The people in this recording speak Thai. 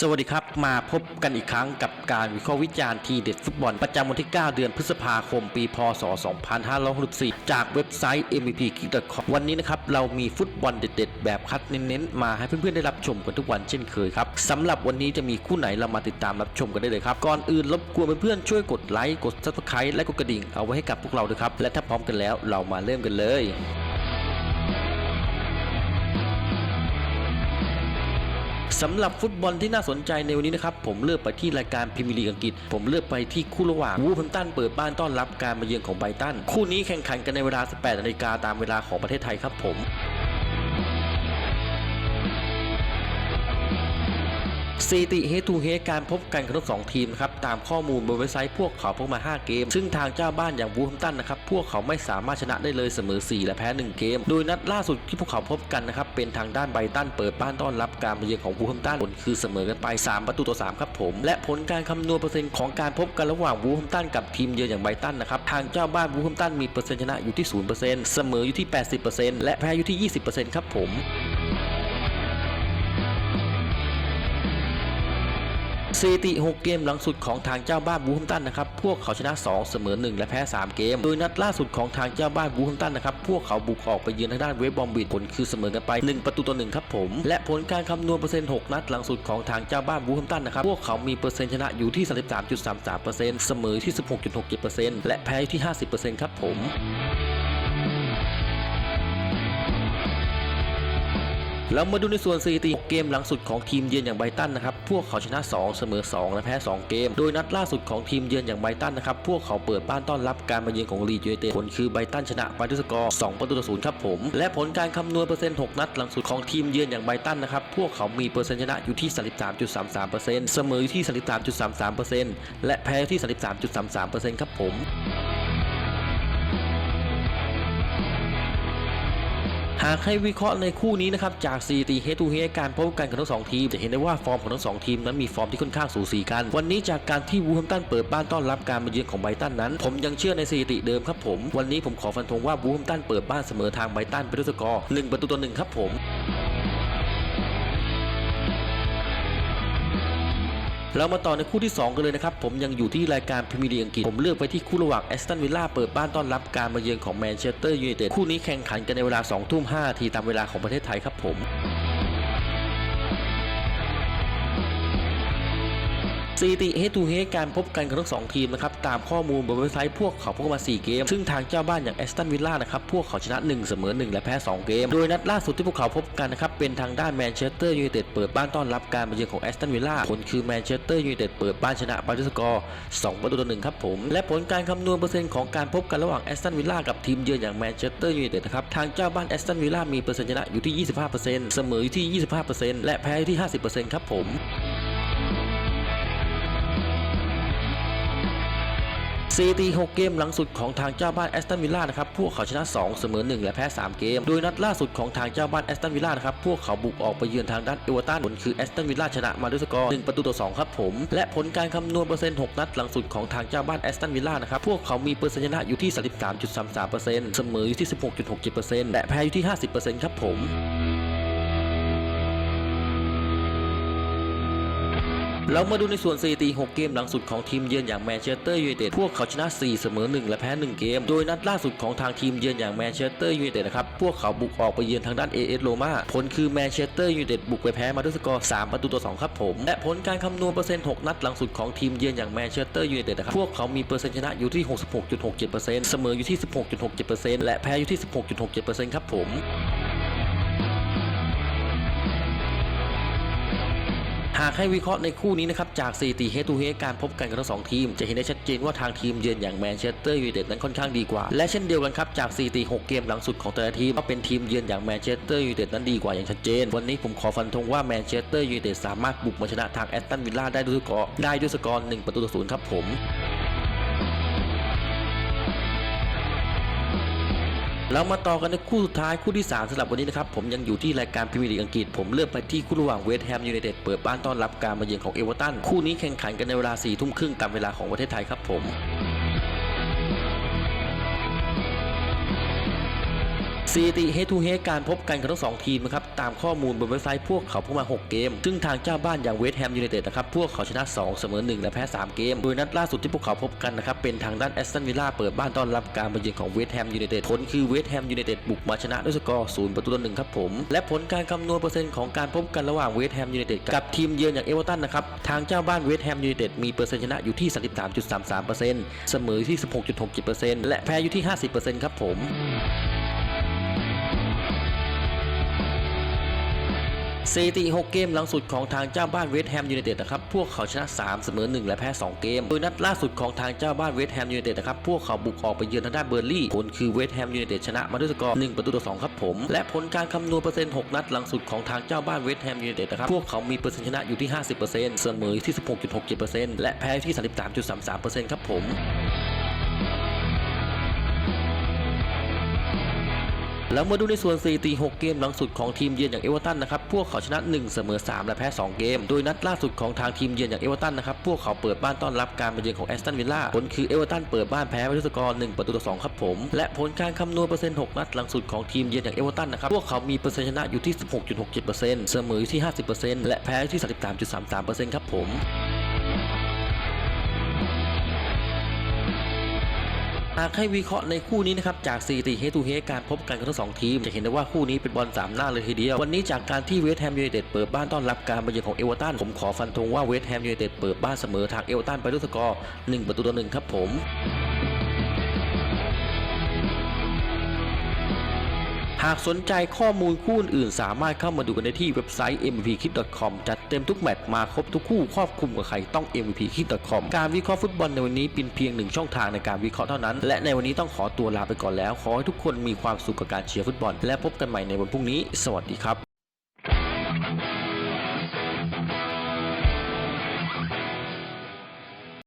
สวัสดีครับ มาพบกันอีกครั้งกับการวิเคราะห์วิจารณ์ทีเด็ดฟุตบอล ประจำวันที่ 9 เดือนพฤษภาคม ปี พศ 2564 จากเว็บไซต์ MVP Kick com วันนี้นะครับ เรามีฟุตบอลเด็ด ๆ แบบคัดเน้นๆ มาให้เพื่อนๆ ได้รับชมกันทุกวันเช่นเคยครับสำหรับวันนี้จะมีคู่ไหนเรามาติดตามรับชมกันได้เลยครับ ก่อนอื่นรบกวนเพื่อนๆช่วยกดไลค์กด subscribe และกดกระดิ่งเอาไว้ให้กับพวกเราด้วยครับและถ้าพร้อมกันแล้วเรามาเริ่มกันเลย สำหรับฟุตบอลที่น่าสนใจในวันนี้นะครับ ผมเลือกไปที่รายการพรีเมียร์ลีกอังกฤษ ผมเลือกไปที่คู่ระหว่างวูฟแฮมตันเปิดบ้านต้อนรับการมาเยือนของไบตัน คู่นี้แข่งขันกันในเวลา 18นาฬิกาตามเวลาของประเทศไทยครับผม สถิติเฮทูเฮการพบกันของทั้งสองทีมครับตามข้อมูลบนเว็บไซต์พวกเขาพบมา 5 เกม ซึ่งทางเจ้าบ้านอย่างวูฟแฮมตันนะครับพวกเขาไม่สามารถชนะได้เลยเสมอ 4 และแพ้ 1 เกม โดยนัดล่าสุดที่พวกเขาพบกันนะครับเป็นทางด้านไบรตันเปิดบ้านต้อนรับการมาเยือนของวูฟแฮมตันผลคือเสมอกันไป 3 ประตูต่อ 3 ครับผม และผลการคำนวณเปอร์เซ็นต์ของการพบกันระหว่างวูฟแฮมตันกับทีมเยือนอย่างไบรตันนะครับทางเจ้าบ้านวูฟแฮมตันมีเปอร์เซ็นต์ชนะอยู่ที่0%เสมออยู่ที่ 80%และแพ้อยู่ที่ 20%ครับผม สถิติ 6 เกมหลังสุดของทางเจ้าบ้านวูฟแฮมตันนะครับพวกเขาชนะ 2 เสมอ 1 และแพ้ 3 เกม โดยนัดล่าสุดของทางเจ้าบ้านวูฟแฮมตันนะครับพวกเขาบุกออกไปเยือนทางด้านเวสบอมบิดผลคือเสมอกันไป 1 ประตูต่อ1ครับผม และผลการคำนวณเปอร์เซ็นต์ 6 นัดหลังสุดของทางเจ้าบ้านวูฟแฮมตันนะครับพวกเขามีเปอร์เซ็นต์ชนะอยู่ที่ 33.33%เสมอที่ 16.67%และแพ้ที่ 50%ครับผม แล้วมาดูในส่วนสถิติเกมหลังสุดของทีมเยือนอย่างไบตันนะครับ พวกเขาชนะ 2 เสมอ 2 และแพ้ 2 เกม โดยนัดล่าสุดของทีมเยือนอย่างไบตันนะครับ พวกเขาเปิดบ้านต้อนรับการมาเยือนของลีดยูไนเต็ดผลคือไบตันชนะไปด้วยสกอร์ 2 ประตูต่อ0ครับผม และผลการคำนวณเปอร์เซ็นต์ 6 นัดหลังสุดของทีมเยือนอย่างไบตันนะครับ พวกเขามีเปอร์เซ็นต์ชนะอยู่ที่ 33.33%เสมออยู่ที่ 33.33%และแพ้ที่ 33.33%ครับผม หากให้วิเคราะห์ในคู่นี้นะครับจากสถิติเฮตูเฮการพบกันของทั้งสองทีม จะเห็นได้ว่าฟอร์มของทั้งสองทีมนั้นมีฟอร์มที่ค่อนข้างสูสีกัน วันนี้จากการที่วูแฮมตันเปิดบ้านต้อนรับการมาเยือนของไบตันนั้น ผมยังเชื่อในสถิติเดิมครับผม วันนี้ผมขอฟันธงว่าวูแฮมตันเปิดบ้านเสมอทางไบตันไปด้วยสกอร์1ประตูต่อ1ครับผม เรามาต่อในคู่ที่ 2 กันเลยนะครับ ผมยังอยู่ที่รายการพรีเมียร์ลีกอังกฤษ ผมเลือกไปที่คู่ระหว่างแอสตันวิลล่าเปิดบ้านต้อนรับการมาเยือนของแมนเชสเตอร์ยูไนเต็ดคู่นี้แข่งขันกันในเวลา2ทุ่ม5ทีตามเวลาของประเทศไทยครับผม สถิติเฮตูเฮการพบกันของทั้งสองทีมนะครับตามข้อมูลบนเว็บไซต์พวกเขาพบกันมา 4 เกม ซึ่งทางเจ้าบ้านอย่างแอสตันวิลล่านะครับพวกเขาชนะ 1 เสมอ 1 และแพ้ 2 เกม โดยนัดล่าสุดที่พวกเขาพบกันนะครับเป็นทางด้านแมนเชสเตอร์ยูไนเต็ดเปิดบ้านต้อนรับการมาเยือนของแอสตันวิลล่าผลคือแมนเชสเตอร์ยูไนเต็ดเปิดบ้านชนะไปด้วยสกอร์2ประตูต่อ1ครับผมและผลการคำนวณเปอร์เซ็นต์ของการพบกันระหว่างแอสตันวิลล่ากับทีมเยือนอย่างแมนเชสเตอร์ยูไนเต็ดนะครับทางเจ้าบ้านแอสตันวิลล่ามีเปอร์เซ็นต์ชนะอยู่ที่ 25%เสมออยู่ที่ 25%และแพ้อยู่ที่ 50%ครับผม สถิติ6เกมหลังสุดของทางเจ้าบ้านแอสตันวิลล่านะครับพวกเขาชนะ 2 เสมอ 1 และแพ้ 3 เกม โดยนัดล่าสุดของทางเจ้าบ้านแอสตันวิลล่านะครับพวกเขาบุกออกไปเยือนทางด้านเอเวอร์ตันผลคือแอสตันวิลล่าชนะมาด้วยสกอร์1ประตูต่อ2ครับผม และผลการคำนวณเปอร์เซ็นต์6นัดหลังสุดของทางเจ้าบ้านแอสตันวิลล่านะครับพวกเขามีเปอร์เซ็นต์ชนะอยู่ที่ 33.33%เสมออยู่ที่ 16.67%และแพ้อยู่ที่ 50%ครับผม เรามาดูในส่วนสถิติ6เกมหลังสุดของทีมเยือนอย่างแมนเชสเตอร์ยูไนเต็ดพวกเขาชนะ 4 เสมอ 1 และแพ้ 1 เกม โดยนัดล่าสุดของทางทีมเยือนอย่างแมนเชสเตอร์ยูไนเต็ดนะครับพวกเขาบุกออกไปเยือนทางด้านเอเอสโรมาผลคือแมนเชสเตอร์ยูไนเต็ดบุกไปแพ้มาด้วยสกอร์ 3 ประตูต่อ 2 ครับผม และผลการคำนวณเปอร์เซ็นต์ 6 นัดหลังสุดของทีมเยือนอย่างแมนเชสเตอร์ยูไนเต็ดนะครับพวกเขามีเปอร์เซ็นต์ชนะอยู่ที่ 66.67%เสมออยู่ที่ 16.67%และแพ้อยู่ที่ 16.67%ครับผม หากให้วิเคราะห์ในคู่นี้นะครับจากสถิติเฮตูเฮการพบกันของทั้งสองทีม จะเห็นได้ชัดเจนว่าทางทีมเยือนอย่างแมนเชสเตอร์ยูไนเต็ดนั้นค่อนข้างดีกว่า และเช่นเดียวกันครับจากสถิติ6เกมหลังสุดของแต่ละทีมก็เป็นทีมเยือนอย่างแมนเชสเตอร์ยูไนเต็ดนั้นดีกว่าอย่างชัดเจน วันนี้ผมขอฟันธงว่าแมนเชสเตอร์ยูไนเต็ดสามารถบุกมาชนะทางแอตตันวิลล่าได้ด้วยสกอร์ได้ด้วยสกอร์1ประตูต่อศูนย์ครับผม เรามาต่อกันในคู่สุดท้ายคู่ที่ 3สำหรับวันนี้นะครับผมยังอยู่ที่รายการพรีเมียร์ลีกอังกฤษผมเลือกไปที่คู่ระหว่างเวสต์แฮมยูไนเต็ดเปิดบ้านต้อนรับการมาเยือนของเอเวอร์ตันคู่นี้แข่งขันกันในเวลา4ทุ่มครึ่งตามเวลาของประเทศไทยครับผม สสถิติเฮทูเฮการพบกันของทั้งสองทีมนะครับตามข้อมูลบนเว็บไซต์พวกเขาพบมา 6 เกม ซึ่งทางเจ้าบ้านอย่างเวสต์แฮมยูไนเต็ดนะครับพวกเขาชนะ 2 เสมอ 1 และแพ้ 3 เกม โดยนัดล่าสุดที่พวกเขาพบกันนะครับเป็นทางด้านแอสตันวิลล่าเปิดบ้านต้อนรับการมาเยือนของเวสต์แฮมยูไนเต็ดผลคือเวสต์แฮมยูไนเต็ดบุกมาชนะด้วยสกอร์ 0 ประตูต่อ1ครับผม และผลการคำนวณเปอร์เซ็นต์ของการพบกันระหว่างเวสต์แฮมยูไนเต็ดกับทีมเยือนอย่างเอเวอร์ตันนะครับทางเจ้าบ้านเวสต์แฮมยูไนเต็ดมีเปอร์เซ็นต์ชนะอยู่ที่ 33.33%เสมอที่ 16.67%และแพ้อยู่ที่ 50%ครับผม สถิติ 6 เกมหลังสุดของทางเจ้าบ้านเวสต์แฮมยูไนเต็ดนะครับ พวกเขาชนะ 3 เสมอ 1 และแพ้ 2 เกม โดยนัดล่าสุดของทางเจ้าบ้านเวสต์แฮมยูไนเต็ดนะครับ พวกเขาบุกออกไปเยือนทางด้านเบอร์ลี่ ผลคือเวสต์แฮมยูไนเต็ดชนะมาด้วยสกอร์ 1 ประตูต่อ 2 ครับผม และผลการคำนวณเปอร์เซ็นต์ 6 นัดหลังสุดของทางเจ้าบ้านเวสต์แฮมยูไนเต็ดนะครับ พวกเขามีเปอร์เซ็นต์ชนะอยู่ที่ 50%เสมออยู่ที่ 16.67%และแพ้ที่ 33.33%ครับผม แล้วมาดูในส่วนสถิติ6เกมหลังสุดของทีมเยือนอย่างเอเวอร์ตันนะครับ พวกเขาชนะ 1 เสมอ 3 และแพ้ 2 เกม โดยนัดล่าสุดของทางทีมเยือนอย่างเอเวอร์ตันนะครับ พวกเขาเปิดบ้านต้อนรับการมาเยือนของแอสตันวิลล่า ผลคือเอเวอร์ตันเปิดบ้านแพ้ไปด้วยสกอร์1ประตูต่อ2ครับผม และผลการคำนวณเปอร์เซ็นต์6นัดหลังสุดของทีมเยือนอย่างเอเวอร์ตันนะครับ พวกเขามีเปอร์เซ็นต์ชนะอยู่ที่ 16.67%เสมออยู่ที่ 50%และแพ้อยู่ที่ 33.33%ครับผม หากให้วิเคราะห์ในคู่นี้นะครับจากสถิติเฮตูเฮการพบกันของทั้งสองทีม จะเห็นได้ว่าคู่นี้เป็นบอลสามหน้าเลยทีเดียว วันนี้จากการที่เวสต์แฮมยูไนเต็ดเปิดบ้านต้อนรับการมาเยือนของเอเวอร์ตันผมขอฟันธงว่าเวสต์แฮมยูไนเต็ดเปิดบ้านเสมอทางเอเวอร์ตันไปด้วยสกอร์1ประตูต่อหนึ่งครับผม หากสนใจข้อมูลคู่อื่นสามารถเข้ามาดูกันได้ที่เว็บไซต์ mvpkit.com จัดเต็มทุกแมตช์มาครบทุกคู่ครอบคลุมกับใครต้อง mvpkit.com การวิเคราะห์ฟุตบอลในวันนี้เป็นเพียงหนึ่งช่องทางในการวิเคราะห์เท่านั้น และในวันนี้ต้องขอตัวลาไปก่อนแล้ว ขอให้ทุกคนมีความสุขกับการเชียร์ฟุตบอล และพบกันใหม่ในวันพรุ่งนี้ สวัสดีครับ